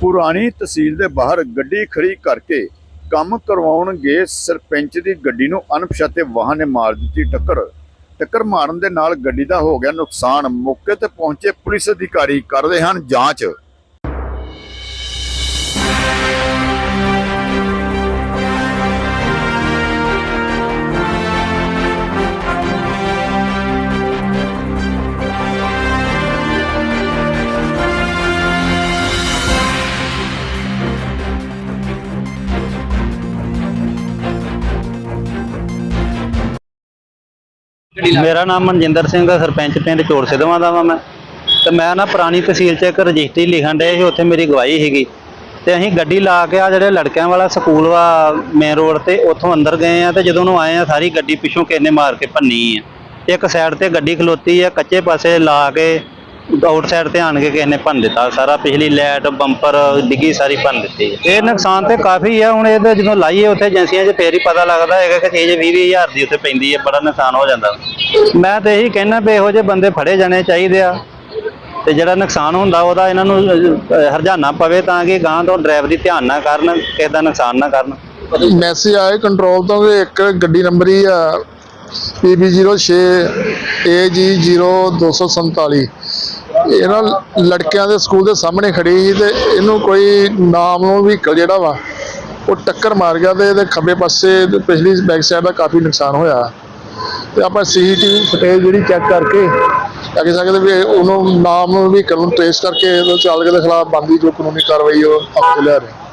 ਪੁਰਾਣੀ ਤਹਿਸੀਲ ਦੇ ਬਾਹਰ ਗੱਡੀ ਖੜੀ ਕਰਕੇ ਕੰਮ ਕਰਵਾਉਣਗੇ ਸਰਪੰਚ ਦੀ ਗੱਡੀ ਨੂੰ ਅਣਪਛਾਤੇ ਵਾਹਨ ਨੇ ਮਾਰ ਦਿੱਤੀ ਟੱਕਰ। ਟੱਕਰ ਮਾਰਨ ਦੇ ਨਾਲ ਗੱਡੀ ਦਾ ਹੋ ਗਿਆ ਨੁਕਸਾਨ। ਮੌਕੇ ਤੇ ਪਹੁੰਚੇ ਪੁਲਿਸ ਅਧਿਕਾਰੀ ਕਰਦੇ ਹਨ ਜਾਂਚ। ਮੇਰਾ ਨਾਮ ਮਨਜਿੰਦਰ ਸਿੰਘ ਆ, ਸਰਪੰਚ ਪਿੰਡ ਚੋਰ ਸਿਧਵਾਂ ਦਾ ਵਾਂ ਮੈਂ। ਤੇ ਮੈਂ ਨਾ ਪੁਰਾਣੀ ਤਹਿਸੀਲ 'ਚ ਇੱਕ ਰਜਿਸਟਰੀ ਲਿਖਣ ਡਏ ਸੀ, ਉੱਥੇ ਮੇਰੀ ਗਵਾਹੀ ਸੀਗੀ। ਤੇ ਅਸੀਂ ਗੱਡੀ ਲਾ ਕੇ ਆ ਜਿਹੜੇ ਲੜਕਿਆਂ ਵਾਲਾ ਸਕੂਲ ਵਾ ਮੇਨ ਰੋਡ ਤੇ, ਉੱਥੋਂ ਅੰਦਰ ਗਏ ਆ ਤੇ ਜਦੋਂ ਨੂੰ ਆਏ ਆ, ਸਾਰੀ ਗੱਡੀ ਪਿੱਛੋਂ ਕਿੰਨੇ ਮਾਰ ਕੇ ਭੰਨੀ ਆ। ਇੱਕ ਸਾਈਡ ਤੇ ਗੱਡੀ ਖਲੋਤੀ ਆ, ਕੱਚੇ ਪਾਸੇ ਲਾ ਕੇ ਆਊਟਸਾਈਡ ਤੇ ਆਣ ਕੇ ਕਿਸੇ ਨੇ ਭੰਨ ਦਿੱਤਾ। ਸਾਰਾ ਪਿਛਲੀ ਲਾਈਟ ਬੰਪਰ ਡਿੱਗੀ ਸਾਰੀ ਭੰਨ ਦਿੱਤੀ। ਇਹ ਨੁਕਸਾਨ ਤੇ ਕਾਫੀ ਆ। ਹੁਣ ਇਹਦੇ ਜਦੋਂ ਲਾਈਏ, ਉੱਥੇ ਏਜੰਸੀਆਂ 'ਚ ਫੇਰ ਹੀ ਪਤਾ ਲੱਗਦਾ ਹੈਗਾ ਕਿ ਚੀਜ਼ 20 ਹਜ਼ਾਰ ਦੀ ਉੱਥੇ ਪੈਂਦੀ ਹੈ। ਬੜਾ ਨੁਕਸਾਨ ਹੋ ਜਾਂਦਾ। ਮੈਂ ਤੇ ਇਹੀ ਕਹਿਣਾ ਵੀ ਇਹੋ ਜਿਹੇ ਬੰਦੇ ਫੜੇ ਜਾਣੇ ਚਾਹੀਦੇ ਆ। ਤੇ ਜਿਹੜਾ ਨੁਕਸਾਨ ਹੁੰਦਾ, ਉਹਦਾ ਇਹਨਾਂ ਨੂੰ ਹਰਜਾਨਾ ਪਵੇ ਤਾਂ ਕਿ ਗਾਂ ਤੋਂ ਡਰਾਈਵਰੀ ਧਿਆਨ ਨਾ ਕਰਨ, ਕਿਸੇ ਦਾ ਨੁਕਸਾਨ ਨਾ ਕਰਨ। ਮੈਸੇਜ ਆਏ ਕੰਟਰੋਲ ਤੋਂ ਕਿ ਇੱਕ ਗੱਡੀ ਨੰਬਰ ਹੀ ਆ। PB06 AG0247 ਇਹਨਾਂ ਲੜਕਿਆਂ ਦੇ ਸਕੂਲ ਦੇ ਸਾਹਮਣੇ ਖੜੀ ਸੀ ਤੇ ਇਹਨੂੰ ਕੋਈ ਨਾਮ ਨੂੰ ਵਹੀਕਲ ਜਿਹੜਾ ਵਾ, ਉਹ ਟੱਕਰ ਮਾਰ ਗਿਆ ਤੇ ਇਹਦੇ ਖੱਬੇ ਪਾਸੇ ਪਿਛਲੀ ਬੈਕ ਸਾਈਡ ਦਾ ਕਾਫੀ ਨੁਕਸਾਨ ਹੋਇਆ। ਤੇ ਆਪਾਂ ਸੀਸੀਟੀਵੀ ਫੁਟੇਜ ਜਿਹੜੀ ਚੈੱਕ ਕਰਕੇ ਅੱਗੇ ਸਕਦੇ ਵੀ ਉਹਨੂੰ ਨਾਮ ਨੂੰ ਵਹੀਕਲ ਨੂੰ ਟ੍ਰੇਸ ਕਰਕੇ ਉਹਦੇ ਚਾਲਕ ਦੇ ਖਿਲਾਫ ਬਣਦੀ ਜੋ ਕਾਨੂੰਨੀ ਕਾਰਵਾਈ ਉਹ ਆਪਾਂ ਲੈ ਰਹੇ।